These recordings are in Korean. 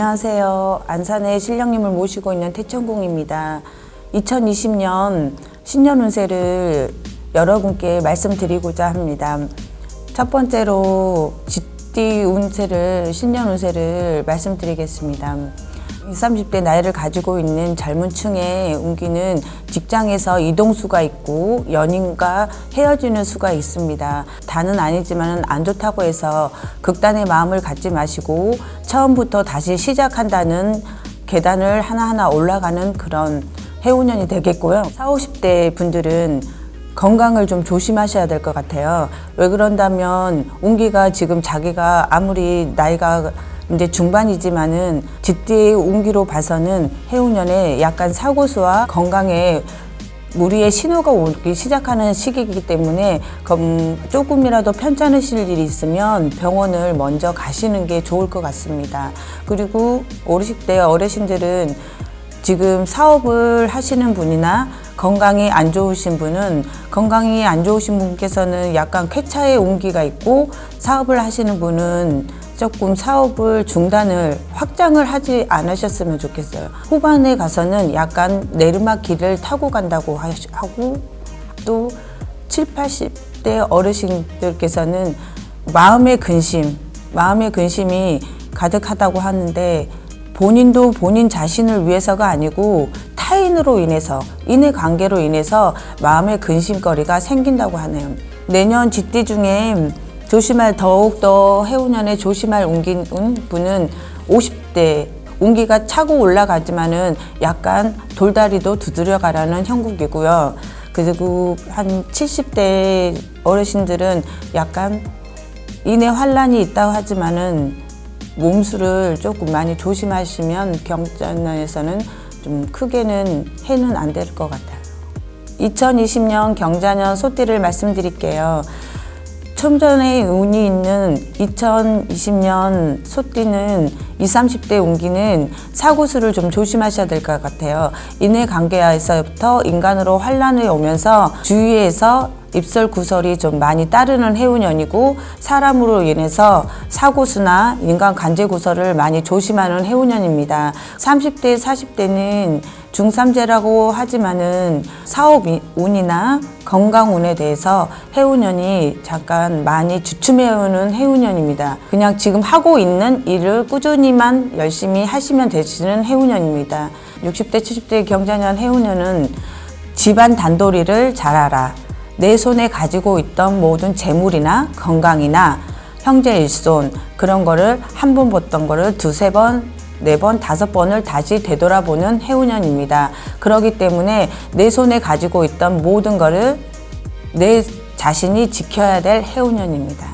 안녕하세요. 안산의 신령님을 모시고 있는 태천궁입니다. 2020년 신년 운세를 여러분께 말씀드리고자 합니다. 첫 번째로 쥐띠 운세를 신년 운세를 말씀드리겠습니다. 20, 30대 나이를 가지고 있는 젊은 층의 운기는 직장에서 이동수가 있고 연인과 헤어지는 수가 있습니다. 다는 아니지만 안 좋다고 해서 극단의 마음을 갖지 마시고 처음부터 다시 시작한다는 계단을 하나하나 올라가는 그런 해운년이 되겠고요. 40, 50대 분들은 건강을 좀 조심하셔야 될 것 같아요. 왜 그런다면 운기가 지금 자기가 아무리 나이가 이제 중반이지만은 쥐띠의 운기로 봐서는 해운년에 약간 사고수와 건강에 무리의 신호가 오기 시작하는 시기이기 때문에 검- 조금이라도 편찮으실 일이 있으면 병원을 먼저 가시는 게 좋을 것 같습니다. 그리고 50대 어르신들은 지금 사업을 하시는 분이나 건강이 안 좋으신 분은 건강이 안 좋으신 분께서는 약간 쾌차의 온기가 있고 사업을 하시는 분은 조금 사업을 중단을 확장을 하지 않으셨으면 좋겠어요. 후반에 가서는 약간 내리막길을 타고 간다고 하고 또 7, 80대 어르신들께서는 마음의 근심, 마음의 근심이 가득하다고 하는데 본인도 본인 자신을 위해서가 아니고 타인으로 인해서 인의 관계로 인해서 마음의 근심거리가 생긴다고 하네요. 내년 쥐띠 중에 조심할 더욱더 해운년에 조심할 운기 분은 50대 운기가 차고 올라가지만은 약간 돌다리도 두드려 가라는 형국이고요. 그리고 한 70대 어르신들은 약간 인의 환란이 있다고 하지만은 몸수를 조금 많이 조심하시면 경자년에서는 좀 크게는 해는 안 될 것 같아요. 2020년 경자년 소띠를 말씀드릴게요. 첨전의 운이 있는 2020년 소띠는 20, 30대 운기는 사고수를 좀 조심하셔야 될 것 같아요. 인의 관계에서부터 인간으로 환란이 오면서 주위에서 입설 구설이 좀 많이 따르는 해운년이고 사람으로 인해서 사고수나 인간 관제 구설을 많이 조심하는 해운년입니다. 30대, 40대는 중삼재라고 하지만은 사업 이- 운이나 건강 운에 대해서 해운년이 잠깐 많이 주춤해오는 해운년입니다. 그냥 지금 하고 있는 일을 꾸준히만 열심히 하시면 되시는 해운년입니다. 60대, 70대 경자년 해운년은 집안 단도리를 잘하라. 내 손에 가지고 있던 모든 재물이나 건강이나 형제 일손 그런 거를 한 번 봤던 거를 두세 번, 네 번, 다섯 번을 다시 되돌아보는 해운년입니다. 그렇기 때문에 내 손에 가지고 있던 모든 거를 내 자신이 지켜야 될 해운년입니다.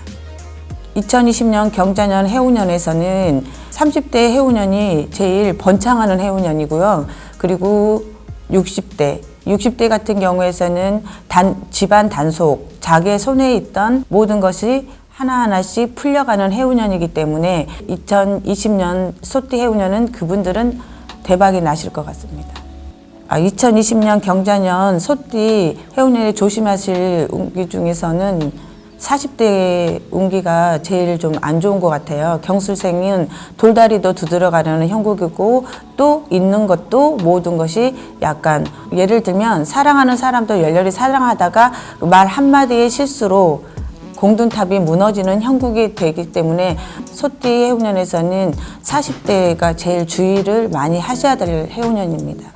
2020년 경자년 해운년에서는 30대 해운년이 제일 번창하는 해운년이고요. 그리고 60대, 60대 같은 경우에서는 단, 집안 단속, 자기의 손에 있던 모든 것이 하나하나씩 풀려가는 해운년이기 때문에 2020년 소띠 해운년은 그분들은 대박이 나실 것 같습니다. 아, 2020년 경자년 소띠 해운년에 조심하실 운기 중에서는 40대 운기가 제일 좀 안 좋은 것 같아요. 경술생은 돌다리도 두드려가려는 형국이고 또 있는 것도 모든 것이 약간 예를 들면 사랑하는 사람도 열렬히 사랑하다가 말 한마디의 실수로 공든탑이 무너지는 형국이 되기 때문에 소띠 해운년에서는 40대가 제일 주의를 많이 하셔야 될 해운년입니다.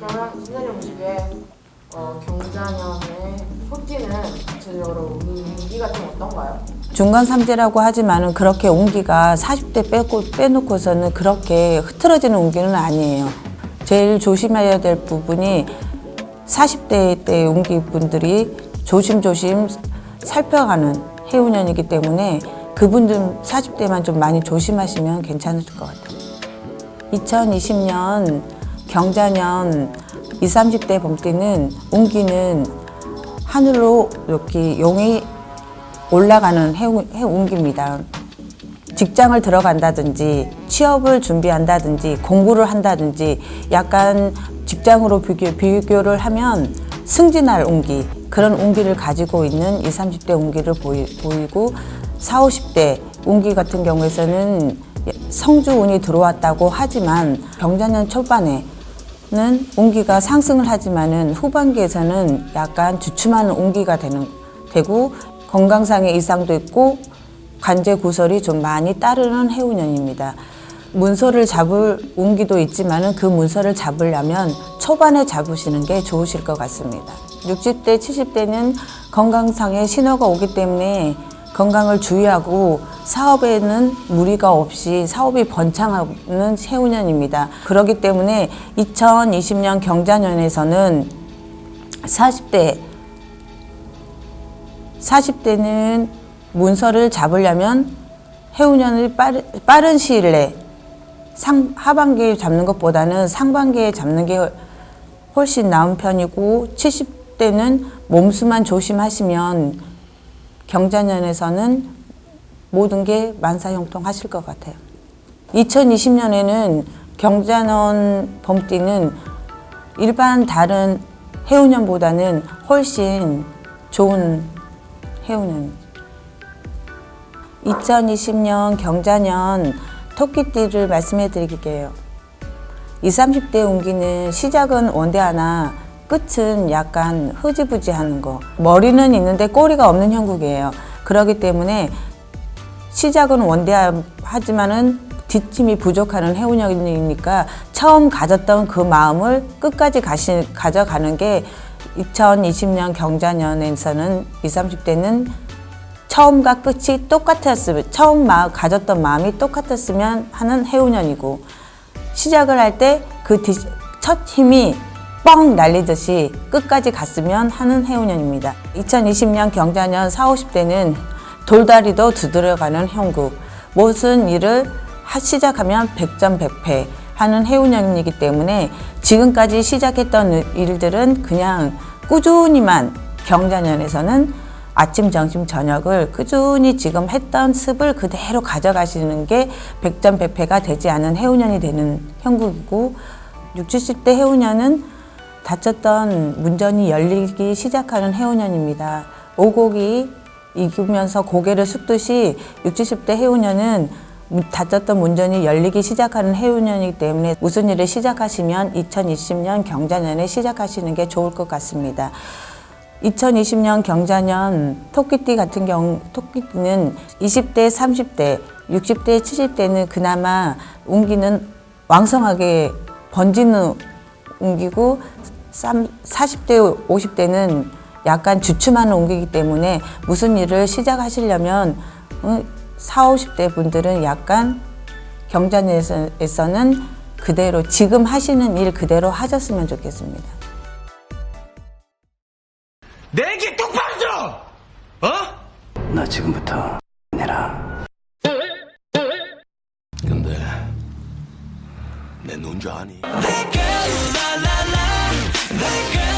그러면 선생님 보시기에 어, 경자년의 소띠는 전체적으로 운기가 좀 어떤가요? 중간 삼재라고 하지만은 그렇게 운기가 40대 빼고 빼놓고서는 그렇게 흐트러지는 운기는 아니에요. 제일 조심해야 될 부분이 40대 때 운기 분들이 조심조심 살펴가는 해운년이기 때문에 그분들 40대만 좀 많이 조심하시면 괜찮을 것 같아요. 2020년 경자년 20, 30대 범띠는 운기는 하늘로 이렇게 용이 올라가는 해운, 해운기입니다. 직장을 들어간다든지 취업을 준비한다든지 공부를 한다든지 약간 직장으로 비교, 비교를 하면 승진할 운기 그런 운기를 가지고 있는 20, 30대 운기를 보이, 보이고 4, 50대 운기 같은 경우에서는 성주운이 들어왔다고 하지만 경자년 초반에는 운기가 상승을 하지만은 후반기에서는 약간 주춤하는 운기가 되는 되고 건강상의 이상도 있고 관제 구설이 좀 많이 따르는 해운년입니다. 문서를 잡을 운기도 있지만은 그 문서를 잡으려면 초반에 잡으시는 게 좋으실 것 같습니다. 60대, 70대는 건강상의 신호가 오기 때문에 건강을 주의하고 사업에는 무리가 없이 사업이 번창하는 해운년입니다. 그렇기 때문에 2020년 경자년에서는 40대 40대는 문서를 잡으려면 해운년을 빠른 시일 내에 상, 하반기에 잡는 것보다는 상반기에 잡는 게 훨씬 나은 편이고 70대는 몸수만 조심하시면 경자년에서는 모든 게 만사형통하실 것 같아요. 2020년에는 경자년 범띠는 일반 다른 해운년보다는 훨씬 좋은 해운년. 2020년 경자년 토끼띠를 말씀해 드릴게요. 20, 30대 운기는 시작은 원대하나 끝은 약간 흐지부지 하는 거. 머리는 있는데 꼬리가 없는 형국이에요. 그렇기 때문에 시작은 원대하지만은 뒷힘이 부족하는 해운형이니까 처음 가졌던 그 마음을 끝까지 가시, 가져가는 게 2020년 경자년에서는 20, 30대는 처음과 끝이 똑같았으면 처음 마, 가졌던 마음이 똑같았으면 하는 해운년이고 시작을 할 때 그 첫 힘이 뻥 날리듯이 끝까지 갔으면 하는 해운년입니다. 2020년 경자년 4, 50대는 돌다리도 두드려가는 형국. 무슨 일을 하- 시작하면 백전백패 하는 해운년이기 때문에 지금까지 시작했던 일들은 그냥 꾸준히만 경자년에서는 아침, 점심, 저녁을 꾸준히 지금 했던 습을 그대로 가져가시는 게 백전백패가 되지 않은 해운년이 되는 형국이고 60, 70대 해운년은 다쳤던 문전이 열리기 시작하는 해운년입니다. 오곡이 익으면서 고개를 숙듯이 60, 70대 해운년은 문- 다쳤던 문전이 열리기 시작하는 해운년이기 때문에 무슨 일을 시작하시면 2020년 경자년에 시작하시는 게 좋을 것 같습니다. 2020년 경자년 토끼띠 같은 경우 토끼띠는 20대, 30대, 60대, 70대는 그나마 운기는 왕성하게 번지는 운기고 40대, 50대는 약간 주춤하는 운기이기 때문에 무슨 일을 시작하시려면 40, 50대 분들은 약간 경자년에서는 그대로 지금 하시는 일 그대로 하셨으면 좋겠습니다. 내기 똑바로 들어! 어? 나 지금부터 내라. 근데 내눈줄 아니? 내 girl, la la la, 내 girl.